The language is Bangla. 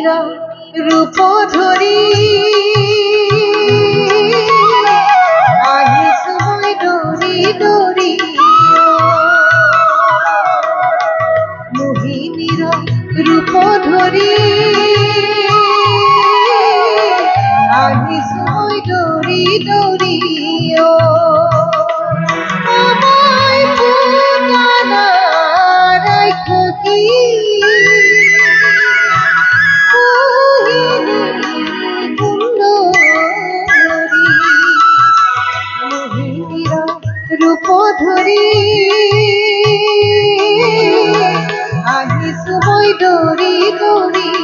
মীরা রূপ ধরি। আহিস মই ডরি ডরি মোহিনীর রূপ ধরি। আহিস রূপ ধরি আহিছো মই দৌৰি দৌৰি